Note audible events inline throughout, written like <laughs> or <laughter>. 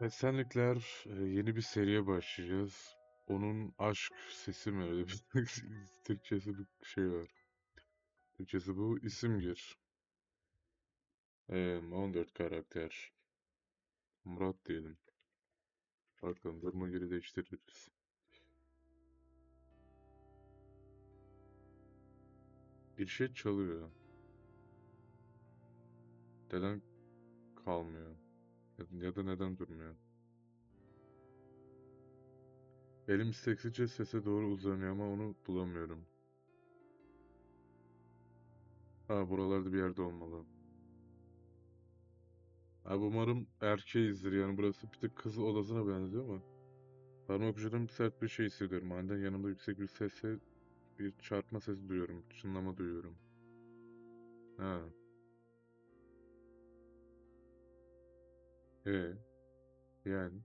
Esenlikler e, yeni bir seriye başlayacağız. Onun aşk sesi mi öyle bir <laughs> Türkçesi bir şey var. Türkçesi bu isim gir. Ee, 14 karakter. Murat diyelim. Bakalım durumu geri değiştiririz. Bir şey çalıyor. Neden kalmıyor? Ya, da neden durmuyor? Elim isteksizce sese doğru uzanıyor ama onu bulamıyorum. Ha buralarda bir yerde olmalı. Abi umarım erkeğizdir yani burası bir tık kız odasına benziyor ama parmak ucundan sert bir şey hissediyorum. Aniden yanımda yüksek bir sesle bir çarpma sesi duyuyorum. Çınlama duyuyorum. Ha. E yani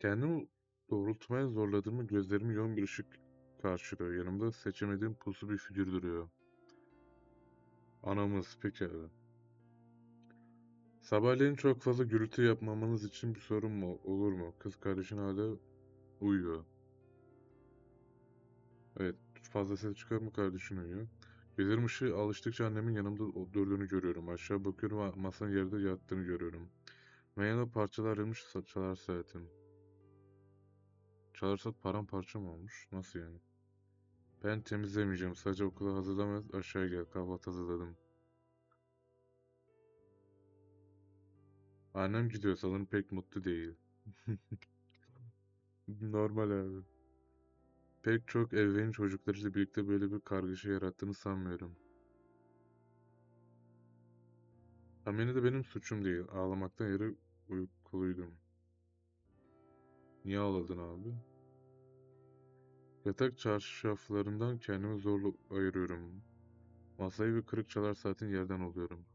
kendimi doğrultmaya zorladığımı gözlerimi yoğun bir ışık karşılıyor. Yanımda seçemediğim puslu bir figür duruyor. Anamız pekala. Sabahleyin çok fazla gürültü yapmamanız için bir sorun mu olur mu? Kız kardeşin hala uyuyor. Evet, fazla ses çıkarma kardeşin uyuyor. Işığı alıştıkça annemin yanımda durduğunu görüyorum. Aşağı bakıyorum ve masanın yerde yattığını görüyorum. Ve yanında parçalar ayrılmış sa- çalar saatim. Çalar saat paramparça mı olmuş? Nasıl yani? Ben temizlemeyeceğim. Sadece okula hazırlamaz. Aşağı gel. Kahvaltı hazırladım. Annem gidiyor. Sanırım pek mutlu değil. <laughs> Normal abi. Pek çok ebeveyn çocuklarıyla birlikte böyle bir kargaşa yarattığını sanmıyorum. Ama yine de benim suçum değil. Ağlamaktan yarı uykuluydum. Niye ağladın abi? Yatak çarşaflarından kendimi zorla ayırıyorum. Masayı ve kırık çalar saatin yerden alıyorum.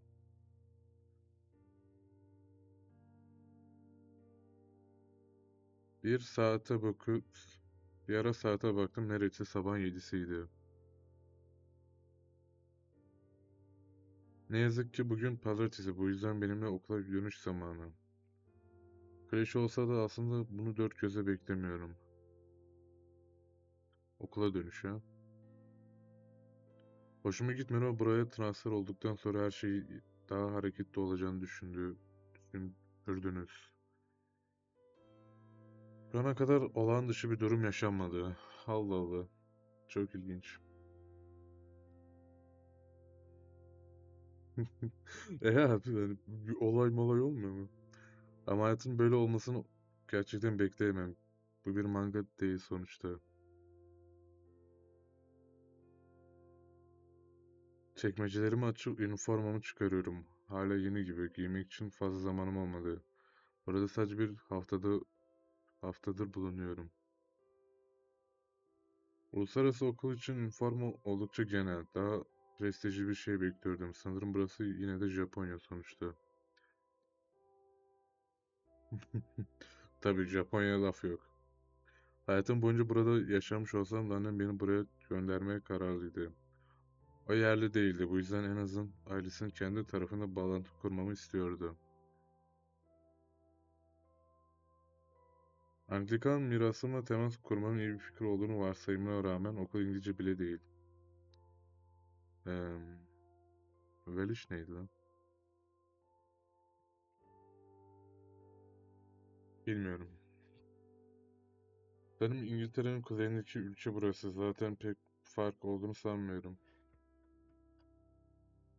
Bir saate bakıp bir ara saate baktım neredeyse sabah yedisiydi. Ne yazık ki bugün pazartesi bu yüzden benimle okula dönüş zamanı. Kreş olsa da aslında bunu dört göze beklemiyorum. Okula dönüş ha. Hoşuma gitmedi ama buraya transfer olduktan sonra her şey daha hareketli olacağını düşündü, düşünürdünüz. Şu ana kadar olağan dışı bir durum yaşanmadı. Allah Allah. Çok ilginç. <laughs> E abi yani bir olay malay olmuyor mu? Ama hayatın böyle olmasını gerçekten bekleyemem. Bu bir manga değil sonuçta. Çekmecelerimi açıp üniformamı çıkarıyorum. Hala yeni gibi. Giymek için fazla zamanım olmadı. Burada sadece bir haftada haftadır bulunuyorum. Uluslararası okul için üniforma oldukça genel. Daha prestijli bir şey bekliyordum. Sanırım burası yine de Japonya sonuçta. <laughs> Tabii Japonya'ya laf yok. Hayatım boyunca burada yaşamış olsam da annem beni buraya göndermeye kararlıydı. O yerli değildi. Bu yüzden en azından ailesinin kendi tarafında bağlantı kurmamı istiyordu. Anglikan mirasımla temas kurmanın iyi bir fikir olduğunu varsayımına rağmen okul İngilizce bile değil. Eee... Welsh neydi lan? Bilmiyorum. Benim İngiltere'nin kuzeyindeki ülke burası. Zaten pek fark olduğunu sanmıyorum.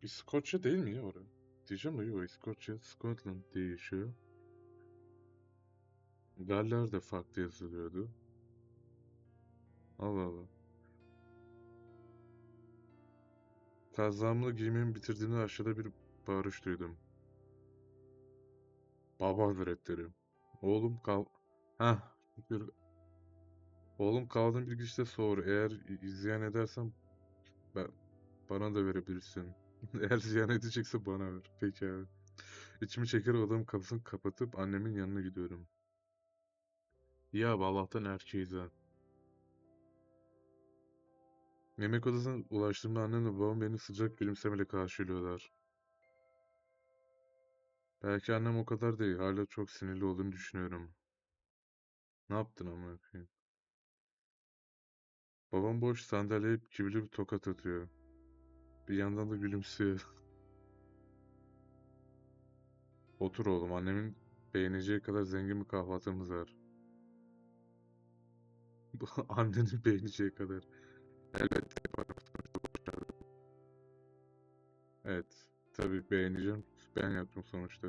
İskoçya değil mi ya orası? Diyeceğim de yok İskoçya, Scotland diye geçiyor. Galler de farklı yazılıyordu. Allah Allah. Kazağımla giymemi bitirdiğinde aşağıda bir bağırış duydum. Baba Hazretleri. Oğlum kal... Hah. bir- Oğlum kaldığın bir işte sor. Eğer i- izyan edersen ben, bana da verebilirsin. <laughs> Eğer ziyan edecekse bana ver. Peki abi. İçimi çeker odamın kapısını kapatıp annemin yanına gidiyorum. Ya abi Allah'tan erkeğiz ha. Yemek odasına ulaştığımda annemle babam beni sıcak gülümsemeyle karşılıyorlar. Belki annem o kadar değil. Hala çok sinirli olduğunu düşünüyorum. Ne yaptın amına koyayım? Babam boş sandalyeye kibirli bir tokat atıyor. Bir yandan da gülümsüyor. <laughs> Otur oğlum, annemin beğeneceği kadar zengin bir kahvaltımız var. <laughs> Annenin beğeneceği kadar. Elbette. Evet, tabii beğeneceğim. Ben yaptım sonuçta.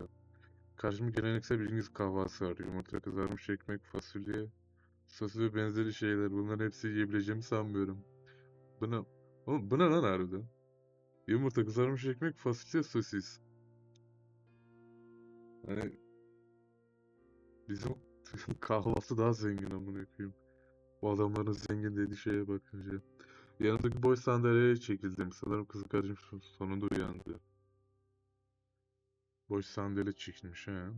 Karşımda geleneksel bir İngiliz kahvaltısı var. Yumurta, kızarmış ekmek, fasulye, sosu ve benzeri şeyler. Bunların hepsi yiyebileceğimi sanmıyorum. Buna, oğlum buna lan harbiden? Yumurta, kızarmış ekmek, fasulye, sosis. Hani bizim <laughs> kahvaltı daha zengin amına koyayım. Bu adamların zengin dediği şeye bakınca. Yanındaki boş sandalyeye çekildim. Sanırım kız kardeşim son- sonunda uyandı. Boş sandalye çekilmiş ha.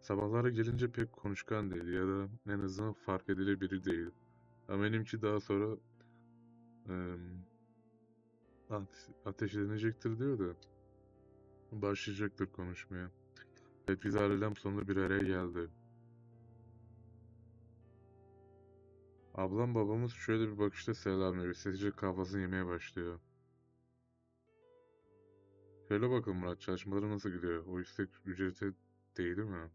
Sabahlara gelince pek konuşkan değil ya da en azından fark edilir biri değil. Ama benimki daha sonra ate- ateşlenecektir diyor da başlayacaktır konuşmaya. Evet biz ailem sonunda bir araya geldi. Ablam babamız şöyle bir bakışta selamlıyor. Sessizce kahvaltısını yemeye başlıyor. Söyle bakalım Murat, çalışmaları nasıl gidiyor? O istek ücreti değil mi?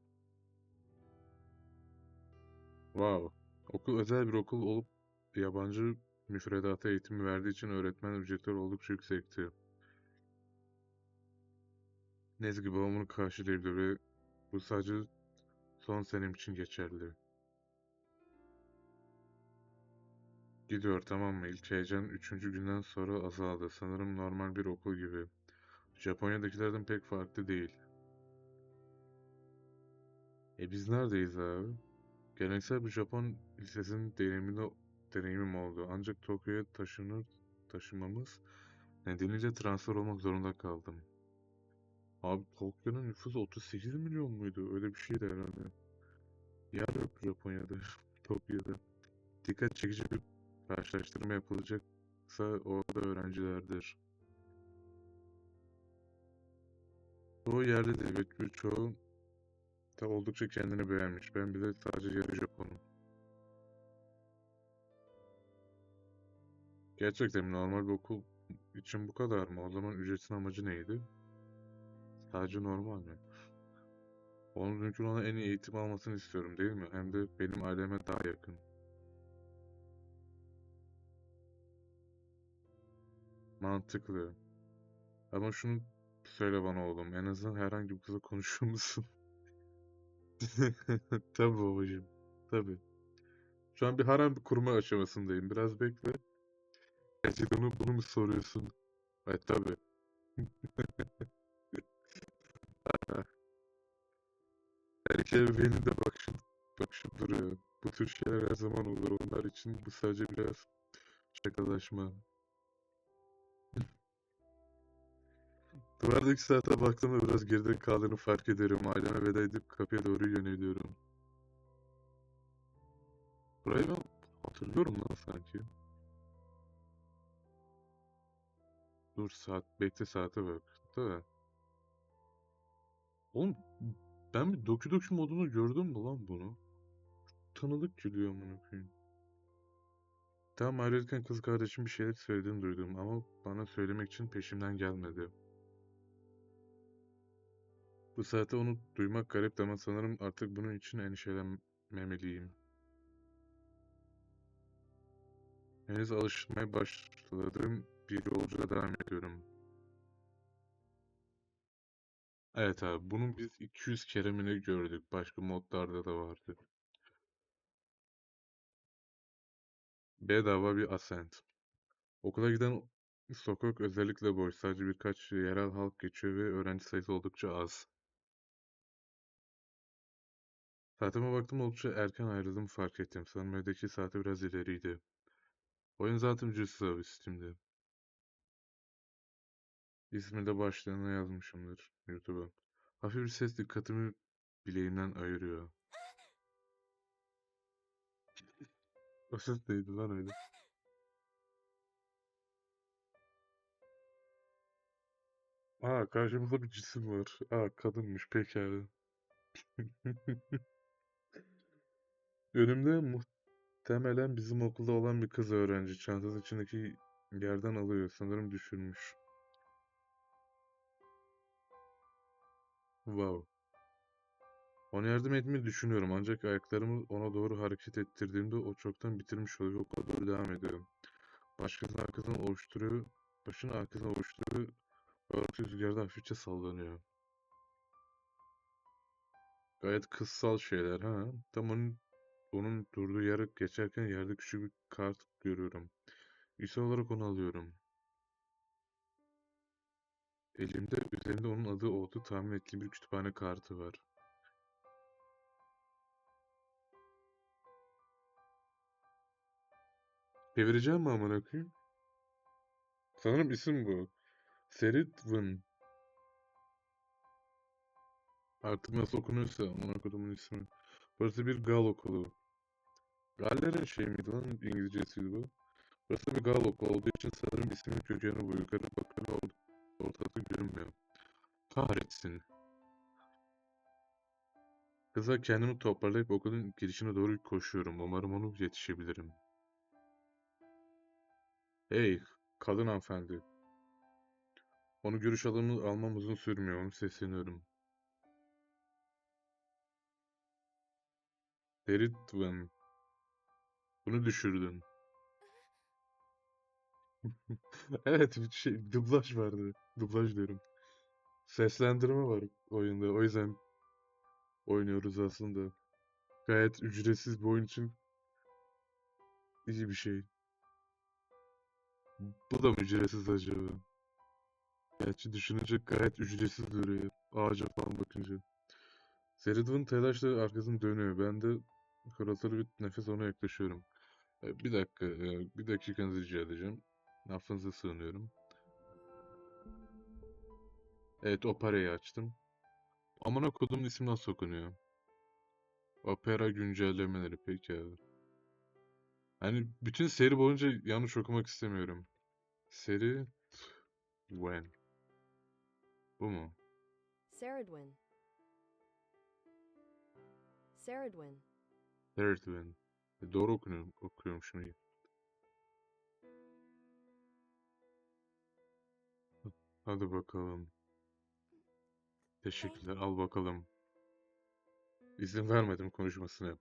Wow. Okul özel bir okul olup yabancı müfredata eğitimi verdiği için öğretmen ücretleri oldukça yüksekti. Neyse ki babam bunu karşılayabilir ve bu sadece son senem için geçerli. Gidiyor tamam mı? İlk heyecan üçüncü günden sonra azaldı. Sanırım normal bir okul gibi. Japonya'dakilerden pek farklı değil. E biz neredeyiz abi? Geleneksel bir Japon lisesinin deneyiminde deneyimim oldu. Ancak Tokyo'ya taşınır taşınmamız nedeniyle transfer olmak zorunda kaldım. Abi Tokyo'nun nüfusu 38 milyon muydu? Öyle bir şeydi herhalde. Yer yok Japonya'da, <laughs> Tokyo'da. Dikkat çekici bir karşılaştırma yapılacaksa orada öğrencilerdir. Çoğu yerli değil ve birçoğu da oldukça kendini beğenmiş. Ben bile sadece yarı Japonum. Gerçekten mi? normal bir okul için bu kadar mı? O zaman ücretin amacı neydi? Sadece normal mi? Onun mümkün olan en iyi eğitim almasını istiyorum değil mi? Hem de benim aileme daha yakın. Mantıklı. Ama şunu söyle bana oğlum. En azından herhangi bir kızla konuşuyor musun? <laughs> Tabii babacığım. Tabii. Şu an bir harem kurma aşamasındayım. Biraz bekle. Gerçekten bunu, mu soruyorsun? Evet tabii. <laughs> Erkeğe benim de bakışım, bakışım duruyor. Bu tür şeyler her zaman olur. Onlar için bu sadece biraz şakalaşma. Duvardaki saate baktığımda biraz geride kaldığını fark ediyorum. Aileme veda edip kapıya doğru yöneliyorum. Burayı ben hatırlıyorum lan sanki. Dur saat, bekle saate bak. Da. Oğlum ben bir Doki Doki modunu gördüm mü lan bunu? Tanıdık geliyor amına koyayım. Tam ayrılırken kız kardeşim bir şeyler söylediğini duydum ama bana söylemek için peşimden gelmedi. Bu saate onu duymak garip ama sanırım artık bunun için endişelenmemeliyim. Henüz alışmaya başladığım bir yolculuğa devam ediyorum. Evet abi bunun biz 200 kere mi gördük. Başka modlarda da vardı. Bedava bir Ascent. Okula giden sokak özellikle boş. Sadece birkaç yerel halk geçiyor ve öğrenci sayısı oldukça az. Saatime baktım oldukça erken ayrıldığımı fark ettim. Sanırım evdeki saati biraz ileriydi. Oyun zaten cüz Steam'de. İsmi de başlığına yazmışımdır YouTube'a. Hafif bir ses dikkatimi bileğimden ayırıyor. <laughs> o ses neydi lan öyle? Aa karşımızda bir cisim var. Aa kadınmış pekala. <laughs> Önümde muhtemelen bizim okulda olan bir kız öğrenci. Çantası içindeki yerden alıyor. Sanırım düşürmüş. Wow. Ona yardım etmeyi düşünüyorum ancak ayaklarımı ona doğru hareket ettirdiğimde o çoktan bitirmiş oluyor. Okula doğru devam ediyorum. Başkasının arkasından ovuşturuyor. Başını arkasına ovuşturuyor. Örtü rüzgarda hafifçe sallanıyor. Gayet kıssal şeyler ha. Tam onun, onun durduğu yere geçerken yerde küçük bir kart görüyorum. İse olarak onu alıyorum. Elimde üzerinde onun adı olduğu tahmin ettiğim bir kütüphane kartı var. Çevireceğim mi amına koyayım? Sanırım isim bu. Seridwen. Artık nasıl okunuyorsa amına kodumun ismi. Burası bir Gal okulu. Galler'in şey miydi lan? İngilizcesiydi bu. Burası bir Gal okulu olduğu için sanırım ismin kökeni bu. Yukarı bakınca or ortası görünmüyor. Kahretsin. Kıza kendimi toparlayıp okulun girişine doğru koşuyorum. Umarım onu yetişebilirim. Hey, kadın hanımefendi. Onu görüş alanı almam uzun sürmüyor. Onu sesleniyorum. Feridun. Bunu düşürdün. <laughs> Evet, bir şey, dublaj vardı. Dublaj diyorum. Seslendirme var oyunda. O yüzden oynuyoruz aslında. Gayet ücretsiz bir oyun için iyi bir şey. Bu da mı ücretsiz acaba? Gerçi düşününce gayet ücretsiz duruyor. Ağaca falan bakınca. Feridun telaşla arkasını dönüyor. Ben de hırıltılı bir nefes ona yaklaşıyorum. Bir dakika, bir dakikanızı rica edeceğim. Affınıza sığınıyorum. Evet, operayı açtım. Amına kodumun ismi nasıl okunuyor? Opera güncellemeleri pekala. Hani bütün seri boyunca yanlış okumak istemiyorum. Seri When. Bu mu? Saradwin. Saradwin. Third When. E, Doğru okunuyor, okuyormuşum iyi. Hadi bakalım. Teşekkürler. Al bakalım. İzin vermedim konuşmasına.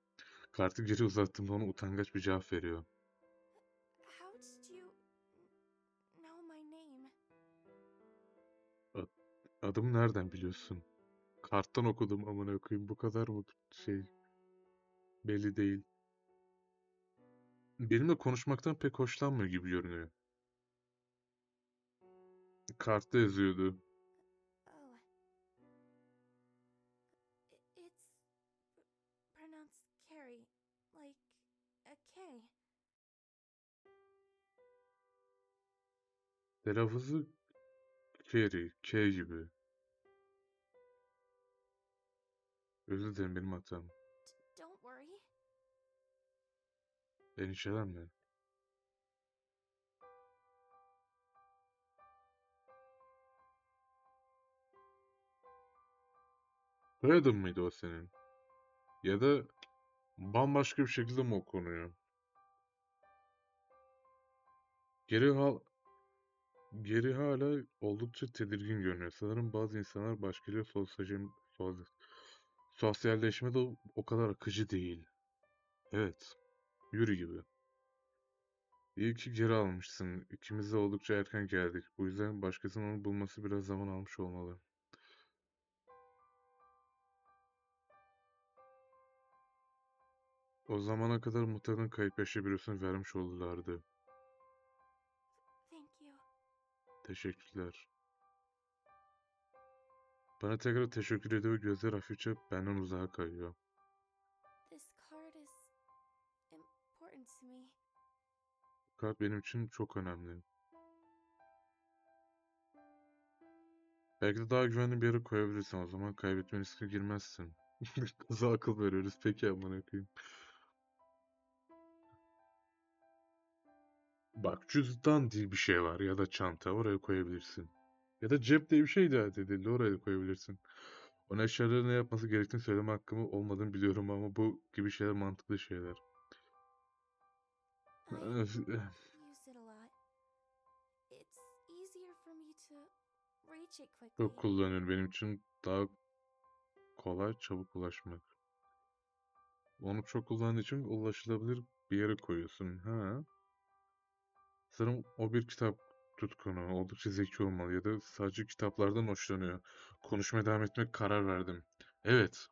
Kartı geri uzattığımda ona utangaç bir cevap veriyor. Name? Adımı nereden biliyorsun? Karttan okudum amına koyayım. Bu kadar mı şey belli değil. Benimle konuşmaktan pek hoşlanmıyor gibi görünüyor. Kartta yazıyordu. Oh. It's pronounced Carrie, like a K. Telaffuzu Kerry, K gibi. Özür dilerim benim hatam. Endişelenme. Soyadın mıydı o senin? Ya da bambaşka bir şekilde mi okunuyor? Geri hal geri hala oldukça tedirgin görünüyor. Sanırım bazı insanlar başkalarıyla sosyal, sosyal, sosyalleşme de o kadar akıcı değil. Evet, yürü gibi. İyi ki geri almışsın. İkimiz de oldukça erken geldik. Bu yüzden başkasının onu bulması biraz zaman almış olmalı. O zamana kadar muhtemelen kayıp eşya bürosuna vermiş oldulardı. Teşekkürler. Bana tekrar teşekkür ediyor gözler hafifçe benden uzağa kayıyor. Bu kart benim için çok önemli. Belki de daha güvenli bir yere koyabilirsin. O zaman kaybetme riskine girmezsin. <laughs> Kıza akıl veriyoruz. Peki amına koyayım. Bak cüzdan diye bir şey var ya da çanta oraya koyabilirsin. Ya da cep diye bir şey icat edildi. Oraya koyabilirsin. Ona eşyaları ne yapması gerektiğini söyleme hakkımı olmadığını biliyorum ama bu gibi şeyler mantıklı şeyler. Çok kullanıyorum. Benim için daha kolay, çabuk ulaşmak. Onu çok kullandığın için ulaşılabilir bir yere koyuyorsun. Ha. Sanırım o bir kitap tutkunu. Oldukça zeki olmalı ya da sadece kitaplardan hoşlanıyor. Konuşmaya devam etmek karar verdim. Evet.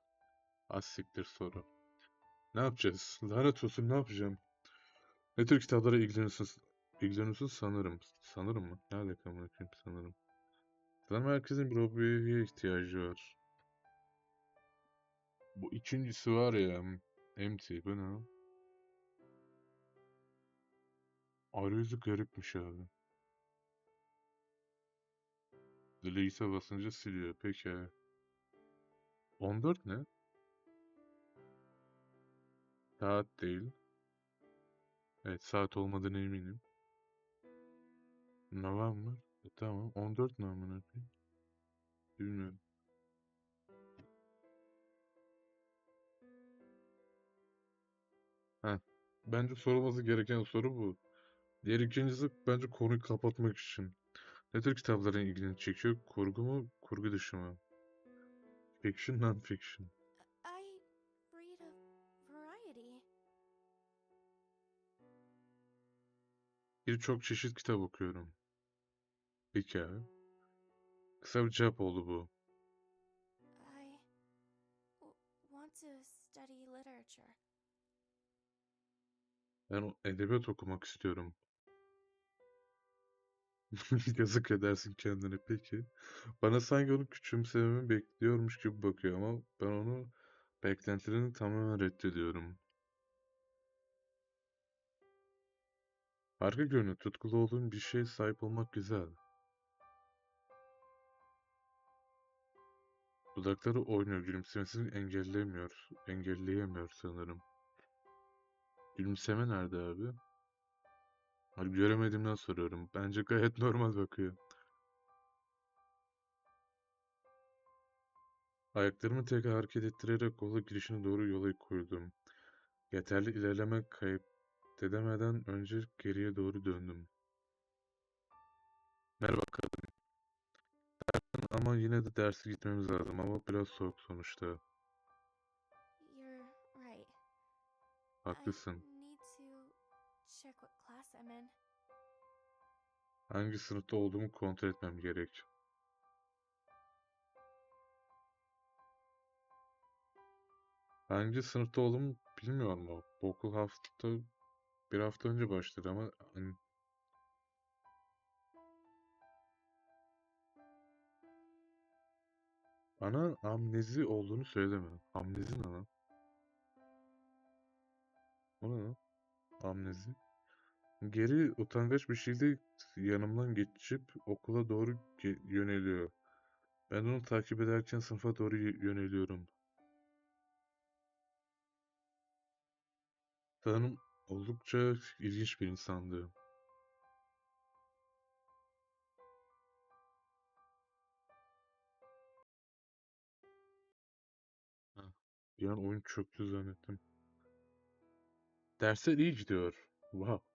Az siktir soru. Ne yapacağız? Lanet olsun ne yapacağım? Ne tür kitaplara ilgileniyorsun? İlgileniyorsun sanırım. Sanırım mı? Ne alaka amına sanırım. Sanırım herkesin bir hobiye ihtiyacı var. Bu ikincisi var ya. Empty. Bu ne? Arayüzü garipmiş abi. Delete'e basınca siliyor. Peki. 14 ne? Saat değil. Evet saat olmadığına eminim. Ne var mı? E, tamam. 14 ne amına? Bilmiyorum. Heh. Bence sorulması gereken soru bu. Diğer ikincisi bence konuyu kapatmak için. Ne tür kitapların ilgini çekiyor? Kurgu mu? Kurgu dışı mı? Fiction, non-fiction. Birçok çeşit kitap okuyorum. Peki abi. Kısa bir cevap oldu bu. I want to study literature. Ben edebiyat okumak istiyorum. <laughs> Yazık edersin kendine peki. Bana sanki onu küçümsememi bekliyormuş gibi bakıyor ama ben onu beklentilerini tamamen reddediyorum. Arka görünüyor. Tutkulu olduğun bir şeye sahip olmak güzel. Dudakları oynuyor. Gülümsemesini engelleyemiyor. Engelleyemiyor sanırım. Gülümseme nerede abi? Hani göremediğimden soruyorum. Bence gayet <laughs> normal bakıyor. Ayaklarımı tekrar hareket ettirerek kola girişine doğru yola koydum. Yeterli ilerleme kaydedemeden önce geriye doğru döndüm. Merhaba kadın. Ama yine de derse gitmemiz lazım ama biraz soğuk sonuçta. You're right. Haklısın. I need to check what class I'm in. Hangi sınıfta olduğumu kontrol etmem gerek. Hangi sınıfta olduğumu bilmiyorum. Bu okul hafta bir hafta önce başladı ama hani bana amnezi olduğunu söyleme. Amnezi ne lan? O ne lan? Amnezi. Geri utangaç bir şekilde yanımdan geçip okula doğru yöneliyor. Ben onu takip ederken sınıfa doğru yöneliyorum. Sanırım oldukça ilginç bir insandı. Bir an oyun çöktü zannettim. Dersler iyi gidiyor. Wow.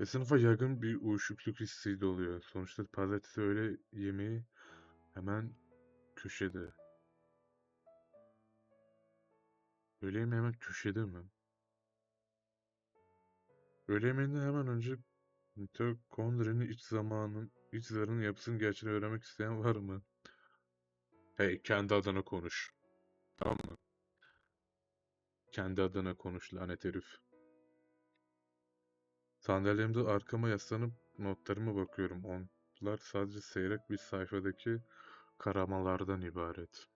Ve sınıfa yakın bir uyuşukluk hissi de oluyor. Sonuçta pazartesi öğle yemeği hemen köşede. Öğle yemeği hemen köşede mi? Öğle yemeğinden hemen önce mitokondrinin iç zamanın, iç zarının yapısının gerçeğini öğrenmek isteyen var mı? Hey, kendi adına konuş. Tamam mı? Kendi adına konuş lanet herif. Sandalyemde arkama yaslanıp notlarıma bakıyorum. Onlar sadece seyrek bir sayfadaki karamalardan ibaret.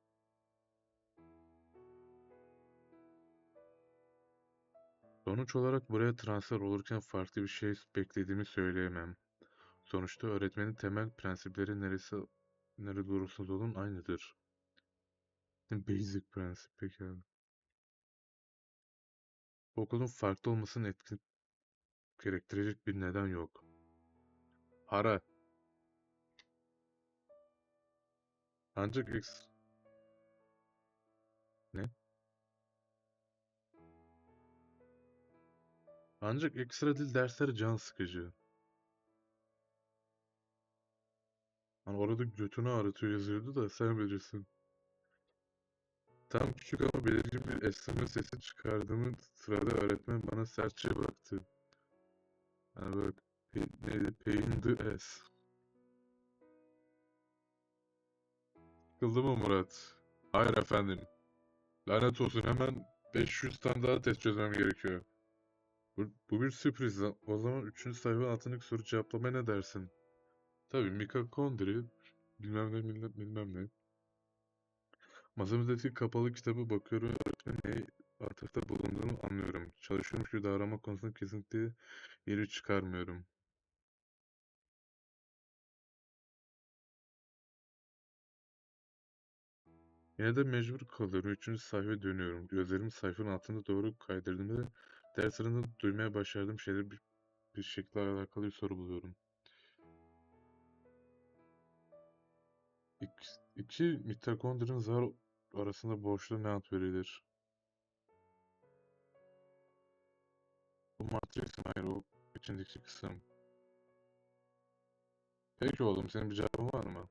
Sonuç olarak buraya transfer olurken farklı bir şey beklediğimi söyleyemem. Sonuçta öğretmenin temel prensipleri neresi nerede olursa olun aynıdır. Basic prensip peki abi. Okulun farklı olmasını etki gerektirecek bir neden yok. Para. Ancak eks... Ancak ekstra dil dersleri can sıkıcı. Hani orada götünü ağrıtıyor yazıyordu da sen bilirsin. Tam küçük ama belirgin bir esneme sesi çıkardığımın sırada öğretmen bana sertçe baktı. Hani böyle pe- neydi? Pain the ass. Sıkıldı mı Murat? Hayır efendim. Lanet olsun hemen 500 tane daha test çözmem gerekiyor. Bu, bu bir sürpriz. O zaman 3. sayfanın altındaki soru cevaplamaya ne dersin? Tabii mitokondri bilmem ne bilmem, bilmem ne. Masamızdaki kapalı kitaba bakıyorum öğretmenin neye atıfta bulunduğunu anlıyorum. Çalışıyormuş gibi davranma konusunda kesinlikle yeri çıkarmıyorum. Yine de mecbur kalıyorum. Üçüncü sayfaya dönüyorum. Gözlerimi sayfanın altına doğru kaydırdığımda ders arasında duymaya başardığım şeyler bir, bir şekilde alakalı bir soru buluyorum. İki, iki mitokondrinin zar arasında boşluğa ne ad verilir? Bu matris mi? Hayır o içindeki kısım. Peki oğlum senin bir cevabın var mı?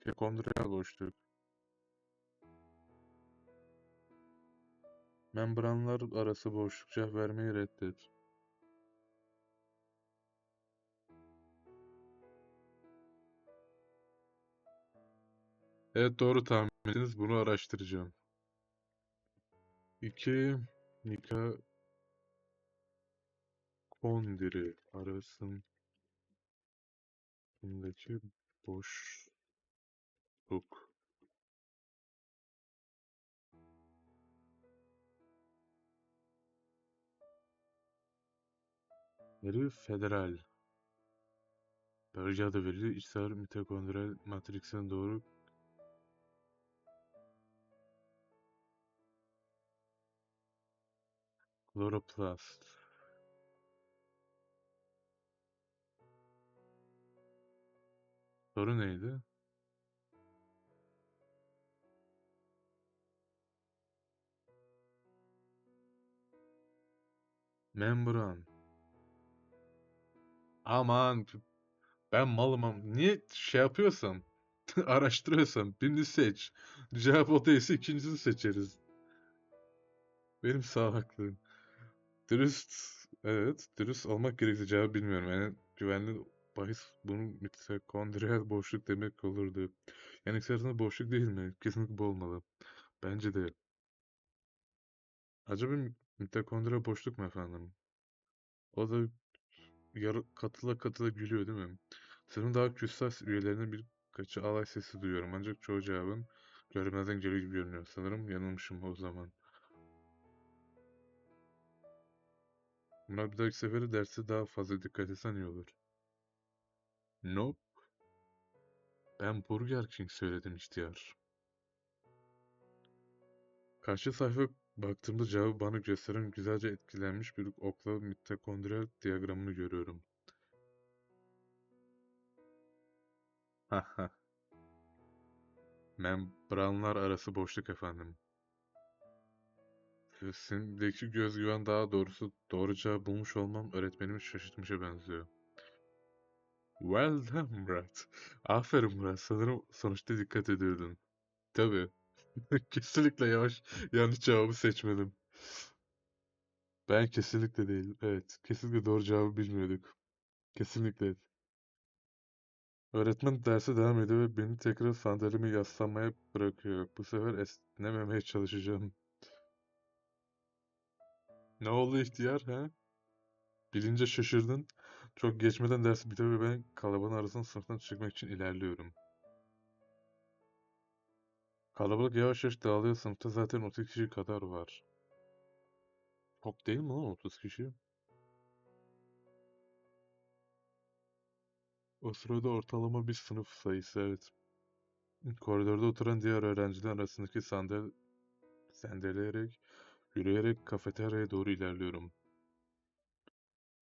Mitokondriyal boşluk. Membranlar arası boşluk cevap vermeyi reddet. Evet doğru tahmin ettiniz. Bunu araştıracağım. 2 mitokondri arasındaki boşluk. Veri federal. Bölge adı verili içsar mitokondriyal matriksin doğru kloroplast. Soru neydi? Membran. Aman ben malım am- Niye şey yapıyorsam <laughs> araştırıyorsam birini seç. Cevap o değilse ikincisini seçeriz. Benim salaklığım. Dürüst evet dürüst olmak gerektiği cevabı bilmiyorum. Yani güvenli bahis bunun mitokondriyal boşluk demek olurdu. Yani arasında boşluk değil mi? Kesinlikle bu olmalı. Bence de. Acaba mi- mitokondriyal boşluk mu efendim? O da yarı katıla katıla gülüyor değil mi? Sınıfın daha küstah üyelerinin birkaçı alay sesi duyuyorum. Ancak çoğu cevabın görmezden geliyor gibi görünüyor. Sanırım yanılmışım o zaman. Buna bir dahaki sefere derse daha fazla dikkat etsen iyi olur. Nope. Ben Burger King söyledim ihtiyar. Karşı sayfa baktığımda cevabı bana gösteren güzelce etkilenmiş bir okla mitokondriyal diyagramını görüyorum. Haha. Membranlar arası boşluk efendim. Sesindeki göz güven daha doğrusu doğru cevabı bulmuş olmam öğretmenimi şaşırtmışa benziyor. Well done Murat. Aferin Murat. Sanırım sonuçta dikkat ediyordun. Tabii. <laughs> Kesinlikle yavaş yanlış cevabı seçmedim. Ben kesinlikle değil. Evet. Kesinlikle doğru cevabı bilmiyorduk. Kesinlikle. Öğretmen derse devam ediyor ve beni tekrar sandalyeme yaslanmaya bırakıyor. Bu sefer esnememeye çalışacağım. Ne oldu ihtiyar ha? Bilince şaşırdın. Çok geçmeden ders bitiyor ve ben kalabalığın arasından sınıftan çıkmak için ilerliyorum. Kalabalık yavaş yavaş dağılıyor. Sınıfta zaten 30 kişi kadar var. Çok değil mi lan 30 kişi? O sırada ortalama bir sınıf sayısı evet. Koridorda oturan diğer öğrenciler arasındaki sandal sendeleyerek, yürüyerek kafeteryaya doğru ilerliyorum.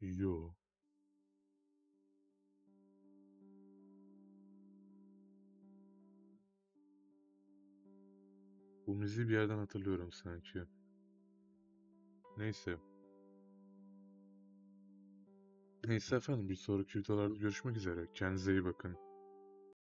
Yo. Bu müziği bir yerden hatırlıyorum sanki. Neyse. Neyse efendim bir sonraki videolarda görüşmek üzere. Kendinize iyi bakın.